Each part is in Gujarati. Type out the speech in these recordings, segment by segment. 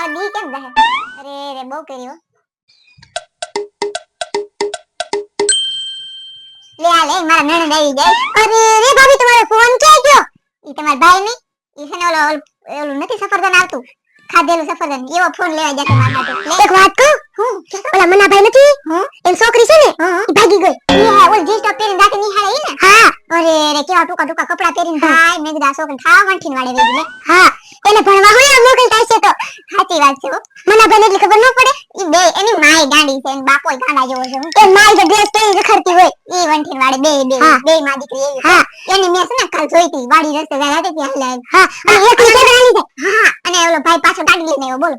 મારો દી કેમ રહે? અરે રે બહુ કર્યો લે આ લે મારા નણંદ આવી જાય. અરે રે ભાભી તમારો ફોન ક્યાં ગયો? ઈ તમારા ભાઈ ની ઈ છે ને ઓલો ઓલું- નથી સફરજન આવતું? ખાધેલું સફરજન. એવો ફોન લેવા જતો મારા માટે. એક વાત કહું? હું ઓલા મનાભાઈ નથી? હું? એમ છોકરી છે ને? ભાગી ગઈ. રે કેવા ટૂંકા ટૂંકા કપડા પહેરીને ભાઈ મેં કીધું આ છોકરી ઠાવ વંઠીને વાળે વેજી લે. હા એને ભણવા હોય મોકલતા હશે તો. સાચી વાત છે મને ભલે એટલી ખબર ન પડે. ઈ બે એની માય ગાંડી છે અને બાપો ગાંડા જેવો છે. એ માલ જે ડ્રેસ પહેરી રખડતી હોય. ઈ વંઠીને વાળે બે બે બે માં દીકરી એવી. હા. એની મેં છે ને કાલ જોઈ હતી વાડી રસ્તે જાય હતી ત્યાં હાલે હા. અને એકલી છોકરાની છે? હા અને ઓલો ભાઈ પાછો ગાડી લઈને આવ્યો બોલો.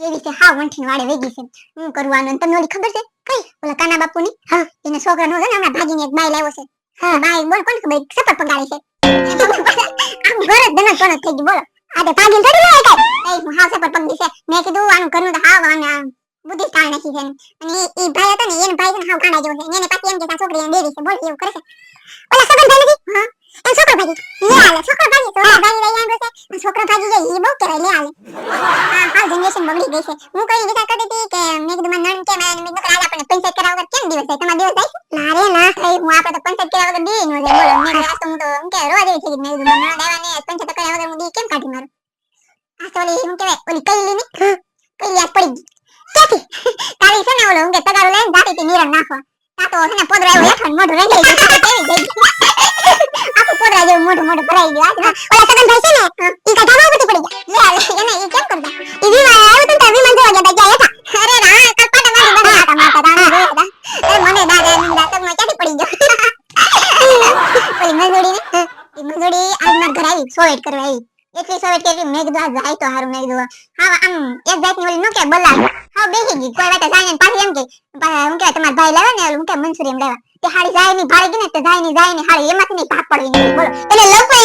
એવી છે હા વંઠીને વાળે વેગી છે. હું કરવાનું તમને ઓલી ખબર છે? કઈ? ઓલા કાના બાપુની? હા. એને છોકરા નો છે ને હમણાં ભાગીને એક બાઈ લાવ્યો છે. હા. ભાઈ, બોલ, કોણ ભાઈ સપર પગાડે આમ ઘર જ ગયું આ તો ભાગીને. એ મેં કીધું, આનું ઘરનું તો હાવ આને બુદ્ધિ ટાળ નાખી છે ઈ ભાઈ હતો ભાઈ ને, હાવ ગાંડા જેવો છે. એને પાછી એમ કે કે આ છોકરી છે, બોલ, એવું કરે હા. એમ છોકરો ભાગી. લે આલે, છોકરો ભાગી છોકરો ભાગી છોકરો ભાગી જાય એ બહુ કહેવાય, લે હા. જનરેશન બગડી ગઈ છે. હું કઈ વિચાર કરતી હતી કે મેં કીધું મારા નણંદ કે મેં મેં કીધું આજ આપણે પંચાયત કરાવ વગર કેમ દિવસ થાય તમારો દિવસ થાય ના રે ના થાય. હું આપણે તો પંચાયત કરાવ વગર દી નો જાય. બોલો મેં આજ તો હું તો એમ કે રોવા જેવી થઈ ગઈ. મેં કીધું મારા દેવા ને પંચાયત કરાવ વગર હું દી કેમ કાઢી મારું? આ તો ઓલી હું કહેવાય ઓલી કઈલી ની કઈલી યાદ પડી ગઈ. ક્યાંથી? તારી છે ને ઓલો હું કે તગારો લઈને જાતી હતી નીરણ નાખો તા તો છે ને પોદરો આવ્યો હેઠળ મોઢું રહી ગયું. કેવી ગઈ આખું પોદરા જેવું મોઢું મોઢું ભરાઈ ગયું. આ ઓલા સગન ભાઈ છે ને ઈ કાઢા માં પડી ગયા. આ લે, એને ઈ કેમ કરતા ઈ વિમાન આવ્યું હતું ને ત્યાં વિમાન જોવા ગયા હતા ગયા અરે રા કલપાટા મારી બધા હતા માતા રાણી જોયા હતા અરે મને દાદા મને દાતકમાં ક્યાંથી પડી ગયો ઓલી મંજોડી ને ઈ મંજોડી આજ મારા ઘર આવી, સોવેટ કરવા આવી. એટલી સોવેટ કરી મેં કીધું જાય તો હારું મેં કીધું હા આમ એક જાતની ઓલી નો કે બલાલ. હા બેસી ગઈ, કોઈ વાત જાય ને પાછી એમ કે હું કે તમારા ભાઈ લાવ્યા ને હું કે મંસૂરી એમ લાવ્યા. તે હાડી જાય ની ભાળી ગઈ ને તે જાય ની જાય ની હાડી એમાંથી ની ભાગ પડવી બોલો. એટલે લપડી